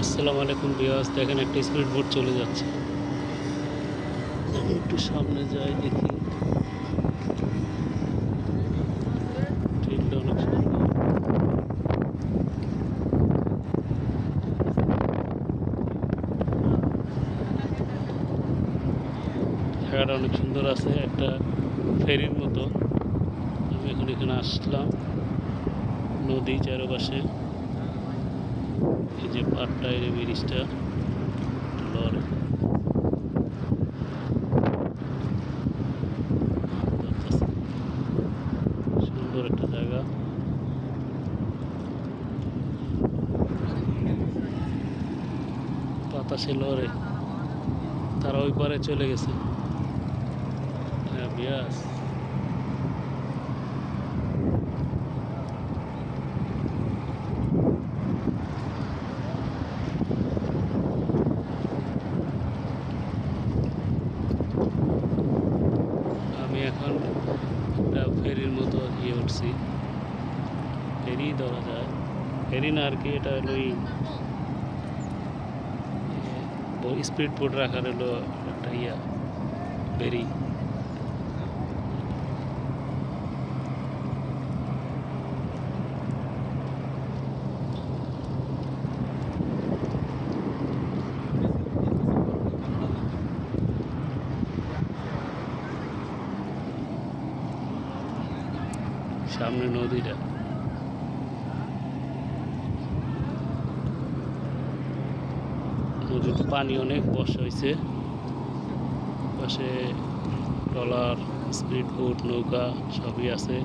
আসসালামু আলাইকুম বিয়াস দেখেন একটা স্পিড বোট চলে যাচ্ছে। একটু সামনে যাই, দেখি। অনেক জায়গাটা অনেক সুন্দর আছে, একটা ফেরির মতো। আমি এখন এখানে আসলাম নদী চারপাশে। এই যে পাটটা, এই ব্রিজটা লরি। সুন্দর একটা জায়গা। বাতাসে লরে তারা ওই পারে চলে গেছে। হ্যাঁ বিয়াস আমি এখন একটা ফেরির মতো ইয়ে উঠছি। ফেরি ধরা যায়। ফেরি না আর কি, এটা হলো স্পিড বোট রাখার হলো একটা ইয়া, ফেরি। সামনে নদীটা। নদীতে পানি অনেক বর্ষা হয়েছে পাশে ট্রলার স্পিড বোট নৌকা সবই আছে।